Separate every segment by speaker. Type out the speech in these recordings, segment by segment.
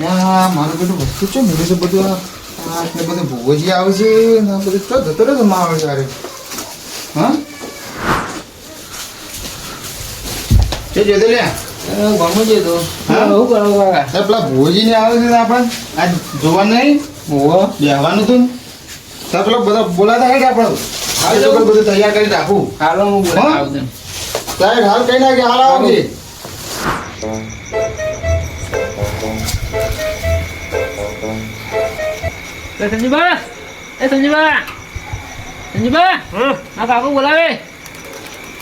Speaker 1: આ મારું બધું વસ્તુ છે મેરે છે બધું આ આ એટલે બધું ભોજી આવે છે ને બધું. ચો જતો રહ્યો જમા આવે ત્યારે હા? તે જોઈ દે લે
Speaker 2: ગમું છે તો
Speaker 1: હા?
Speaker 2: શું કરો કાકા
Speaker 1: પેલા ભોજી ને આવે છે ને આપણે? આજ જોવા નહીં?
Speaker 2: ઓહો
Speaker 1: બેહવાનું તું તો પેલા બધા બોલાતા હેડ આપણે? હાલ તો બધું તૈયાર કરી રાખું.
Speaker 2: હાલો હું બોલા
Speaker 1: હા?
Speaker 2: આવું
Speaker 1: સાહેબ હાલ કઈ નાખે હાલ આવજે.
Speaker 2: એ સંજીબા એ સંજીબા સંજીબા આ કાકુ બોલાવે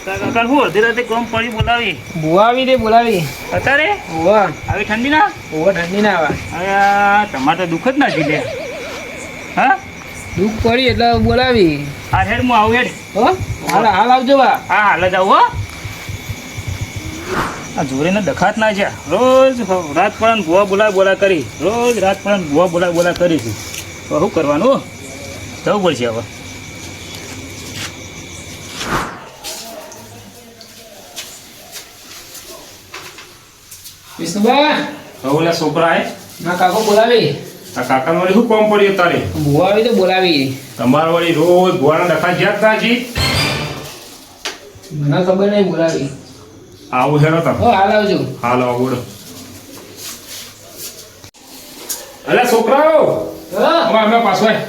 Speaker 3: કાકા હું અડધી રાતે કોમ પડી બોલાવી
Speaker 2: બોલાવી દે બોલાવી
Speaker 3: અત્યારે
Speaker 2: ઓહો
Speaker 3: આવી ઠંડી ના
Speaker 2: ઠંડી ના આવે
Speaker 3: તમારે તો દુઃખ જ ના જીલે હા
Speaker 2: દુઃખ પડી એટલે બોલાવી
Speaker 3: આ હેડ હું આવું હેડ
Speaker 2: હો હાલ હાલ આવજો બા
Speaker 3: હા હાલ જ આવું હો આ જોરીને દખાત ના છે રોજ રાત પણ ભૂવા બોલા બોલા કરી રોજ રાત પણ ભૂવા બોલા બોલા કરી છે શું કરવાનું? જવું પડશે હવે.
Speaker 2: વિષ્ણુબા
Speaker 3: ઓલા છોકરા એ
Speaker 2: ના કાકો બોલાવી.
Speaker 3: આ કાકા વળી શું કોમ પડ્યું તારે?
Speaker 2: બોલાવી તો બોલાવી.
Speaker 3: તમારા વળી રોજ ભુવાના દખાત જ્યાં ના જી.
Speaker 2: મને ખબર નહીં બોલાવી.
Speaker 3: આવું હેરો તમે.
Speaker 2: હાલ આવજો.
Speaker 3: હાલ આવો બોલો અલે છોકરાઓ! હવે અમે પાછો આય.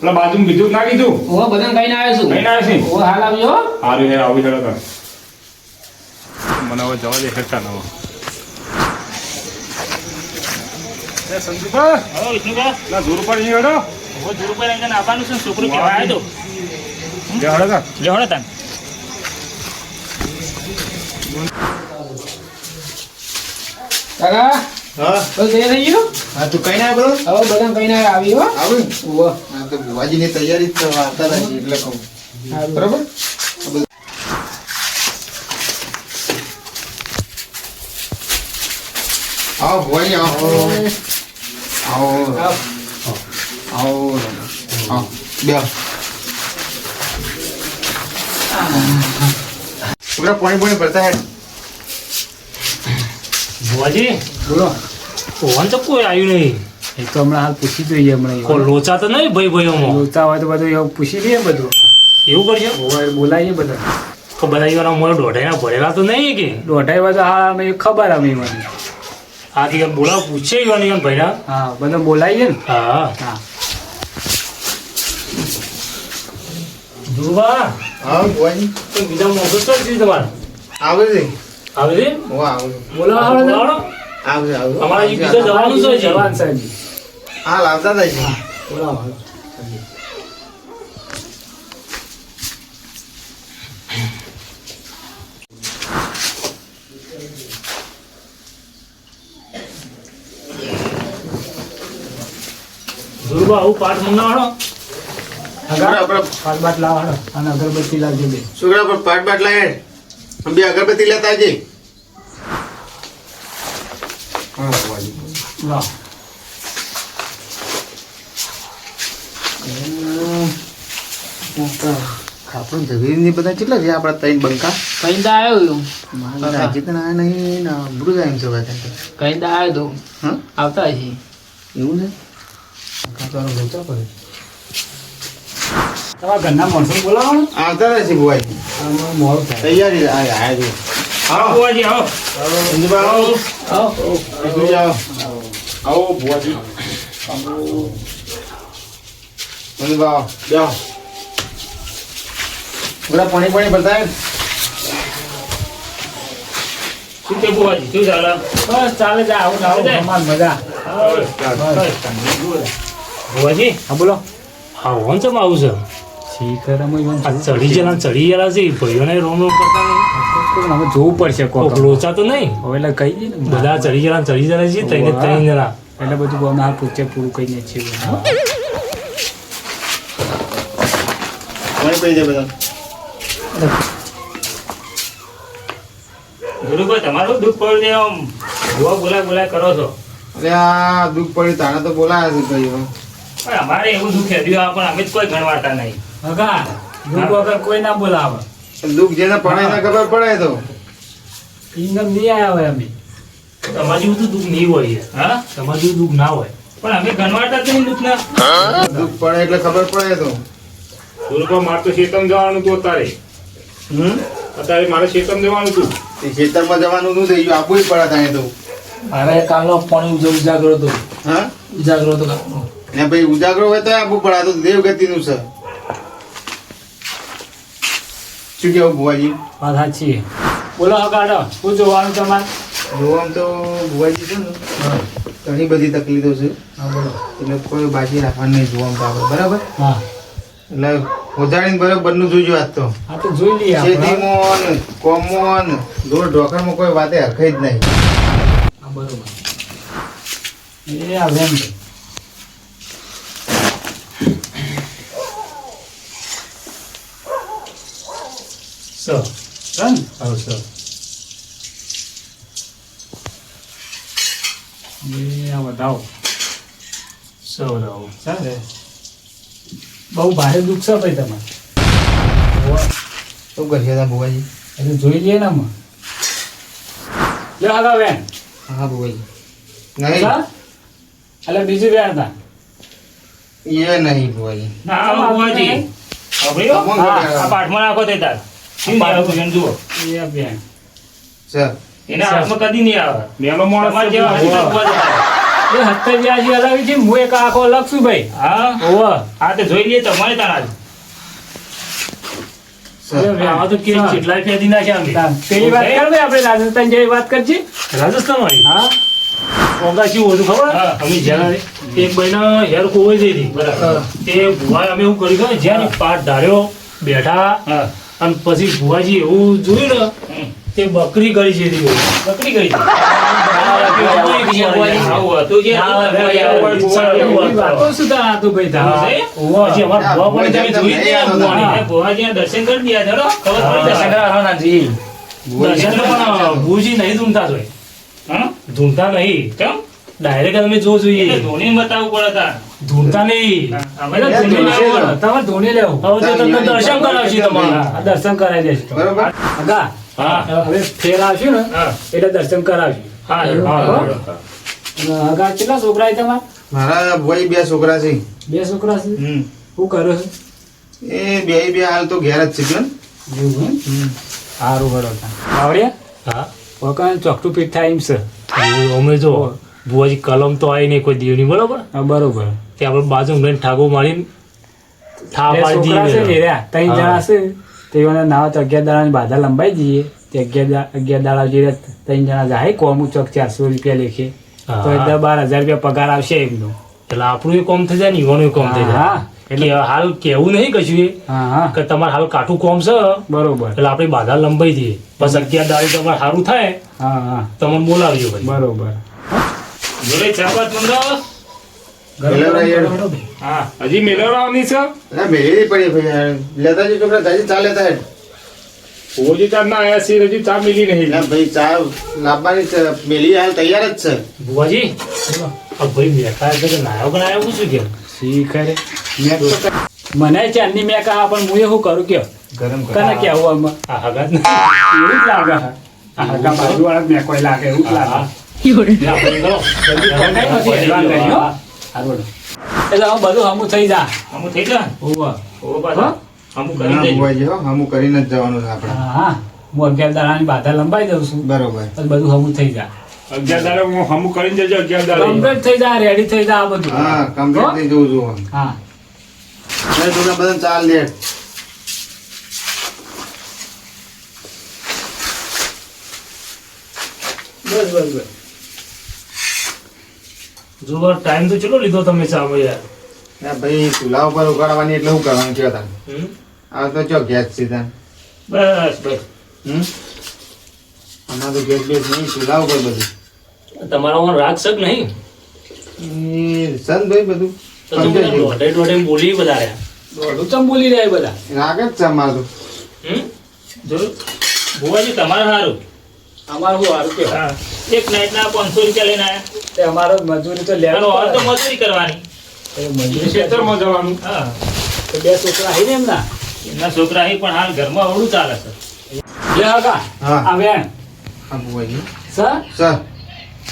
Speaker 3: પેલા બાજુ બીજું ના કીધું?
Speaker 2: ઓહો બધાને કહીને આવ્યો છું.
Speaker 3: કઈ ના છે
Speaker 2: ઓહો હાલ આવજો. હો.
Speaker 3: સારું યાર આવી હેડો મને હવે જવા દે હેડતા નવો. એ સંદીપા
Speaker 4: વિષ્ણુભા.
Speaker 3: ના દૂર પર જઈ હેડો.
Speaker 4: આવીને આવવાનું છે છોકરો આવ્યો
Speaker 3: હેડો તા.
Speaker 2: કાકા?
Speaker 1: હા?
Speaker 2: તૈયાર થઈ ગયો?
Speaker 1: હા તું કઈ ના બોલો
Speaker 2: હવે બધાને કહીને આવી હો.
Speaker 1: આવું હા તો ભુવાજીની તૈયારી તો આવતા એટલે કહું. બરાબર? આવો ભુવાજી આવો. આવો.
Speaker 2: આવ.
Speaker 1: આવો. આવો. બે છોકરા પાણી પાણી ભરતા હે.
Speaker 4: ભુવાજી?
Speaker 2: બોલો.
Speaker 4: ઓવન તો કોઈ આવ્યું નહીં.
Speaker 2: એ તો હમણાં હાલ પૂછી જોઈએ હમણાં
Speaker 4: કોઈ લોચા તો નહીં ભાઈ ભાઈઓમાં
Speaker 2: લોચા હોય તો બધું એવું પૂછી લઈએ બધું.
Speaker 4: એવું
Speaker 2: કરજો. બોલાવીએ બધા.
Speaker 4: તો બધા એવાના મોડે દોઢાઈના ભરેલા તો નહીં કે?
Speaker 2: દોઢાઈ વાગે હા અમે ખબર અમે મને
Speaker 4: હા કે બોલાવ પૂછે એવાની એમ ભાઈના.
Speaker 2: હા બધા બોલાવીએ ને?
Speaker 4: હા.
Speaker 2: હા.
Speaker 4: ધુવા
Speaker 1: હા
Speaker 4: તો બીજા મોટો છે તમારે?
Speaker 1: આવે છે.
Speaker 4: આવે છે?
Speaker 1: હું આવું
Speaker 2: બોલાવો.
Speaker 4: બોલાવો. અમારે બીજે જવાનું છે?
Speaker 2: જવાન છે
Speaker 1: હા લાવતા થાય છે
Speaker 2: બોલાવો.
Speaker 4: ધ્રુવા આવું પાઠ
Speaker 2: પાટ બાટ લાવવાનો અને અગરબત્તી લાવજો બે.
Speaker 1: પર પાટ બાટ લાવે. બે અગરબત્તી લેતા આવજે. હા
Speaker 2: લાવો
Speaker 1: આપણે ઝવેરી નહીં બધા કેટલા છે આપણા ત્રણ બંકા
Speaker 2: કઈ દા આવ્યો
Speaker 1: મારા હજી તો ના નહીં ના અમૃત એમ છે
Speaker 2: કઈ દા આવ્યો તો
Speaker 1: હા
Speaker 2: આવતા છે
Speaker 1: એવું છે
Speaker 2: તમારા ઘરના માણસો બોલાવો ને
Speaker 1: આવતા રહેશે ભુવાજી તૈયારી આ. આયા છે
Speaker 3: આવો ભુવાજી આવો.
Speaker 1: સંજુભાઈ આવો.
Speaker 2: આવો.
Speaker 1: વિષ્ણુજી આવો
Speaker 3: આવો
Speaker 1: સંજુભાઈ આવો જાઓ. બધા પાણી પાણી ભરતા
Speaker 4: શું કે ભુવાજી? શું ચાલે?
Speaker 2: બસ ચાલે જાય આવું આવું. અમાર મજા.
Speaker 4: ભુવાજી?
Speaker 2: હા બોલો.
Speaker 4: હા વન ચમ આવું છે? ચડી ગયેલા ચડી ગયેલા છે ભાઈઓને રોમ રોમ કરતા
Speaker 2: હવે જોવું પડશે કોક.
Speaker 4: લોચા તો નહીં.
Speaker 2: હવે એટલે કઈ
Speaker 4: બધા ચડી ગયેલા ચડી ગયેલા છે તઈને ત્રણ જણા.
Speaker 2: એટલે બધું અમે હાલ પૂછે પૂરું કહીને છીએ.
Speaker 4: ગુરુભાઈ તમારું દુઃખ પડ્યું આમ? ભુવા બોલાય બોલાય કરો છો.
Speaker 1: અરે આ દુઃખ પડ્યું તાણે તો બોલાયા છે ભાઈ
Speaker 4: અમારે એવું દુઃખ હેડ્યું પણ અમે જ કોઈ ગણવાતા નહીં.
Speaker 2: હગા દુઃખ વગર કોઈ ના બોલાવે.
Speaker 1: દુઃખ જેને પડે એને ખબર પડે તો.
Speaker 2: ઇંગમ નહીં આવ્યા હોય અમે.
Speaker 4: તમારું જેવું દુઃખ નહીં હોય.
Speaker 3: હા?
Speaker 4: તમારું દુઃખ ના હોય.
Speaker 3: પણ અમે ગણવાતા જ નહીં દુઃખના.
Speaker 1: દુઃખ પડે એટલે ખબર પડે તો.
Speaker 5: દુર્ગા મારે તો શેતમ જવાનું હતું અત્યારે.
Speaker 1: હમ?
Speaker 5: અત્યારે મારે શેતમ જવાનું હતું.
Speaker 1: એ ખેતરમાં જવાનું નું થઈ ગયું. આપવું પડે તાણે તો.
Speaker 6: મારે કાલનો પાણી ઉજ- ઉજાગરો હતો.
Speaker 1: હા?
Speaker 6: ઉજાગરો હતો
Speaker 1: ને ભાઈ ઉજાગરો હોય તો આપવું પડે તો દેવગતિનું છે. શું કેવું ભુવાજી?
Speaker 2: વાત સાચી. બોલો હગાડો શું જોવાનું તમારે?
Speaker 1: જો આમ તો ભુવાજી છે ને ઘણી બધી તકલીફો છે. એટલે કોઈ બાજી રાખવાનું નહીં જોવામાં આપણે બરાબર?
Speaker 2: હા.
Speaker 1: એટલે વધારીને બરાબરનું જોજો આજ તો.
Speaker 2: આ તો જોઈ લઈએ
Speaker 1: શેતીમાં કોમમાં દોર ઢોકરમાં કોઈ વાતે હરખાઈ જ નહીં.
Speaker 6: હા બરોબર.
Speaker 2: એ આ વેમ
Speaker 4: સ
Speaker 2: રન
Speaker 4: હા સ
Speaker 2: એ આ વધાવો
Speaker 4: સ બરાબર
Speaker 2: ચાલે બહુ ભારે દુઃખ છે ભાઈ તમારે
Speaker 1: શું કરીએ હતા ભુવાજી
Speaker 2: હજુ જોઈ લઈએ ને આમાં લે હગા વેન
Speaker 1: હા ભુવાજી નહીં
Speaker 2: સર એટલે બીજું વેણ હતા
Speaker 1: એ નહીં ભુવાજી
Speaker 3: ના આવો બુવાજી અભયો
Speaker 1: કોણ
Speaker 3: હા
Speaker 1: કરે?
Speaker 3: આ પાઠમાં નાખો તે તાર શું જુઓ.
Speaker 2: એ વેણ
Speaker 1: સર.
Speaker 3: એના હાથમાં કદી નહીં આવે.
Speaker 5: મેલો માણસ
Speaker 3: જેવા હજી તો બુવા જતા.
Speaker 2: એ હત્તર વ્યાજી હલાવી છે હું એક આખો અલગ છું ભાઈ.
Speaker 3: હા?
Speaker 2: ઓવ
Speaker 3: હા તો જોઈ લઈએ તમારે તારા
Speaker 1: સર.
Speaker 4: આવા તો કે કેટલાય ફેદી નાખ્યા અમે
Speaker 2: પેલી વાત કર ભાઈ આપણે રાજસ્થાન વાત કરજી.
Speaker 4: રાજસ્થાન વાળી
Speaker 2: હા
Speaker 4: ખબર?
Speaker 3: હા.
Speaker 4: અમે જ્યારે એક મહિના હેર ખોવાઈ જઈ હતી.
Speaker 3: બરાબર.
Speaker 4: તે ભુવા અમે એવું કર્યું જ્યાં પાટ ધાર્યો બેઠા
Speaker 3: હા.
Speaker 4: અને પછી ભુવાજી એવું જોયું ને તે બકરી કરી છે
Speaker 3: બકરી કરી દર્શન કરી દીધા
Speaker 4: ભુજી નહીં ધૂમતા જ હોય ધૂમતા નહીં.
Speaker 3: કેમ?
Speaker 4: ડાયરેક્ટ તમે જો જોઈએ.
Speaker 3: ધોની બતાવવું પડે.
Speaker 4: ધૂમતા નહીં.
Speaker 3: અમે તો
Speaker 2: એટલે
Speaker 3: ધોની
Speaker 2: ધોની
Speaker 3: લાવવાનું.
Speaker 2: લેવું. તમારે ધોની લેવું.
Speaker 4: હવે તો તમને દર્શન કરાવશે તમારા.
Speaker 2: આ દર્શન કરાવી દેજો
Speaker 1: બરોબર?
Speaker 2: અગા
Speaker 3: હા.
Speaker 2: હવે ફેર આવશે ને એટલે દર્શન કરાવશે.
Speaker 3: હા
Speaker 2: હા.
Speaker 3: હા
Speaker 2: અને અગા કેટલા છોકરા તમારા?
Speaker 1: મારા ભુવાજી બે છોકરા છે.
Speaker 2: બે છોકરા છે? શું કરો છો?
Speaker 1: એ બે બે હાલ તો ઘેર જ છે?
Speaker 2: સારું બરોબર આવડ્યા
Speaker 4: હા.
Speaker 2: વખત ચોકટું પીઠ થાય એમ છે.
Speaker 4: અમે જો. ભુવાજી કલમ તો આવી નહીં કોઈ દીવની બરોબર?
Speaker 2: હા બરોબર.
Speaker 4: કે આપણે બાજુ લઈને ઠાકો મારીને
Speaker 2: બે
Speaker 4: પાડી દઈએ
Speaker 2: ત્રણ જણા છે તેઓને નાવા તો અગિયાર દાડાની બાધા લંબાઈ જઈએ તે અગિયાર અગિયાર દાડા જે ત્રણ જણા જાય કોમું ચોક ચારસો રૂપિયા લેખે. તો એ બાર હજાર રૂપિયા પગાર આવશે એમનો.
Speaker 4: એટલે આપણું કોમ થઈ જાય ને ઈવાનું કોમ થઈ જાય.
Speaker 2: હા
Speaker 4: એટલે હાલ કેવું નહીં કશું કે તમારે હાલ કાઠું કોમ છે.
Speaker 2: બરોબર.
Speaker 4: એટલે આપણી બાધા લંબાઈ દઈએ બસ અગિયાર દાડી તમારે સારું થાય તમને બોલાવજો
Speaker 2: બરોબર.
Speaker 3: જોડે ચા ભાત મંગાવો?
Speaker 1: મેલેવરા યાર.
Speaker 3: હા.
Speaker 5: હજી છે?
Speaker 1: ના પડી ભાઈ લેતા જજો છોકરા તાજી ચા લેતા હેડ.
Speaker 5: ઓજી ચાર ના આયા છે હજી ચા મિલી નહીં.
Speaker 1: ના ભાઈ ચા લાવવાની છે. મેલી હાલ તૈયાર જ છે.
Speaker 4: ભુવાજી આ ભાઈ બેઠા કે નાયો
Speaker 2: શીખરે.
Speaker 1: મેં
Speaker 2: મને ચાંદની મેં કહા પણ હું શું કરું કે
Speaker 1: ગરમ.
Speaker 2: કને કે આવું
Speaker 4: આ હગાત
Speaker 2: એવું જ લાગે. આ હગા બાજુવાળા મેં કોઈ લાગે એવું જ લાગે.
Speaker 4: કરો
Speaker 2: કરી, બધું હમું થઈ જા
Speaker 3: થઈ જાય હમુ કરી દેજો
Speaker 1: કરીને જ જવાનું છે આપણે
Speaker 2: હા હા અગિયાર દાડાની બાધા લંબાઈ દઉં છું
Speaker 1: બરોબર
Speaker 2: બધું હમુ થઈ જાય
Speaker 5: અગિયાર દાડા હું હમુ કરીને જજો અગિયાર દાડા
Speaker 2: કમ્પ્લીટ થઈ જાય રેડી થઈ જાય આ બધું
Speaker 1: હા કમ્પ્લીટ થઈ જવું છું
Speaker 2: હા
Speaker 1: તમને બધા ચાલ લે
Speaker 2: બસ બસ બસ
Speaker 4: જો ટાઈમ તો ચલો લીધો તમે ચાલો યાર?
Speaker 1: ના ભાઈ ચૂલા ઉપર ઉગાડવાની એટલે હું કરવાનું છે તને? આ તો ચો ગેસ છે તને.
Speaker 3: બસ બસ.
Speaker 1: હમ? આમાં તો ગેસ બેસ નહીં ચૂલા ઉપર બધું.
Speaker 4: તમારા માં રાગ શક નહીં?
Speaker 1: એ સન ભાઈ બધું.
Speaker 4: દોઢે દોઢે બોલી વધારે
Speaker 2: દોઢું ચમ બોલી રહ્યા બધા?
Speaker 1: રાગ જ છે અમારું.
Speaker 4: હમ?
Speaker 3: જોયું? ભુવાજી તમારે સારું
Speaker 2: અમારું સારું કે
Speaker 3: હા. એક નાઈટના પાંચસો રૂપિયા લઈને આવ્યા
Speaker 2: તે અમારો મજૂરી તો
Speaker 3: લેવાનો અર્થ તો મજૂરી કરવાની.
Speaker 2: મજૂરી
Speaker 5: ખેતરમાં જવાનું.
Speaker 3: હા.
Speaker 2: તો બે છોકરા આવી ને એમના?
Speaker 3: એમના છોકરા આવી પણ હાલ ઘરમાં અવળું ચાલે છે.
Speaker 2: લે હગા
Speaker 1: હા.
Speaker 2: આ વેણ.
Speaker 1: હા ભુવાજી
Speaker 2: સર?
Speaker 1: સર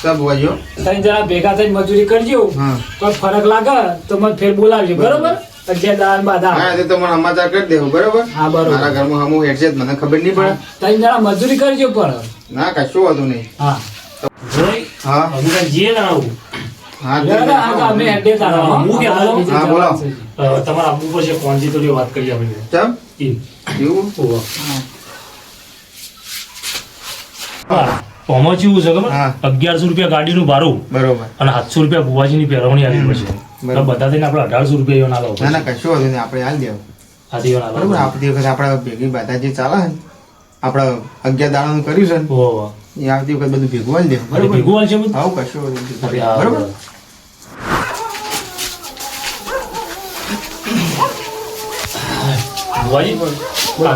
Speaker 1: સબ વાજો
Speaker 2: ત્રણ જણા ભેગા થઈને મજૂરી કરજો.
Speaker 1: હા.
Speaker 2: કોઈ ફરક લાગે તો મને ફેર બોલાવજો બરોબર. અગિયાર દાડા બાધા.
Speaker 1: હા તો મને સમાચાર કરી દેવું બરોબર?
Speaker 2: હા બરોબર.
Speaker 1: મારા ઘરમાં હમું હેડ જ, મને ખબર નહીં પડે.
Speaker 2: ત્રણ જરા મજૂરી કરજો પણ.
Speaker 1: ના કશું વાંધો નહીં.
Speaker 2: હા.
Speaker 1: હા.
Speaker 4: કાંઈ ના આવું. તમારા પર છે કોણજી વાત કરી આપણે.
Speaker 1: એવું?
Speaker 4: છે ખબર? અગિયારસો રૂપિયા ગાડીનું ભાડું
Speaker 1: બરોબર.
Speaker 4: અને સાતસો રૂપિયા ભુવાજીની પહેરવણી આવી પડશે.
Speaker 1: બરાબર.
Speaker 4: બધા થઈને આપણે અઢારસો રૂપિયા ના લાવો
Speaker 1: ના ના કશું વાંધો નહીં આપણે હાલ દેવું
Speaker 4: આથી એવો ના
Speaker 1: બરોબર વખત આપણે ભેગી બધા જે ચાલે છે ને. આપણે અગિયાર દાડાનું કર્યું છે ને. એ આવતી વખત બધું ભેગું હાલ દેવું બરાબર?
Speaker 4: ભેગું હાલ છે બધું?
Speaker 1: આવું કશું બરાબર?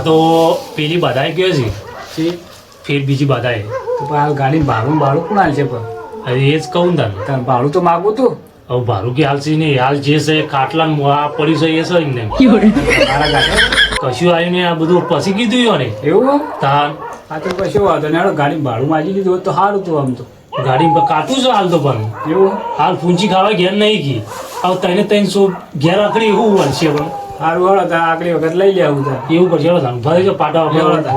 Speaker 4: તો પેલી બાધાએ કહે છે.
Speaker 2: છે.
Speaker 4: ફેર બીજી બાધાએ.
Speaker 2: તો પણ આ ગાડી ભાડું ભાડું કોણ હાલ છે પણ?
Speaker 4: હવે એ જ કહું તને.
Speaker 2: તારે ભાડું તો માગું તું.
Speaker 4: હવે ભાડું કે હાલશે નહીં? હાલ જે છે ખાટલા આ છે એ છે ને કશું આવ્યું ને આ બધું પછી કીધું ને
Speaker 2: એવું હો? આ તો કશો વાંધો નહીં હાલો ગાડી ભાડું માજી લીધું હોત તો સારું તું આમ તો
Speaker 4: ગાડી કાટું છે હાલ તો પણ
Speaker 2: એવું
Speaker 4: હાલ પૂંચી ખાવા ઘેર નહીં ગઈ હવે તને ત્રણસો ઘેર આકડી એવું વળશે પણ
Speaker 2: સારું હળો તો આગલી વખત લઈ લે આવું તાર
Speaker 4: એવું કરશે હવે તાન ભલે જો પાટા
Speaker 2: હળો
Speaker 4: વગર
Speaker 2: તાર.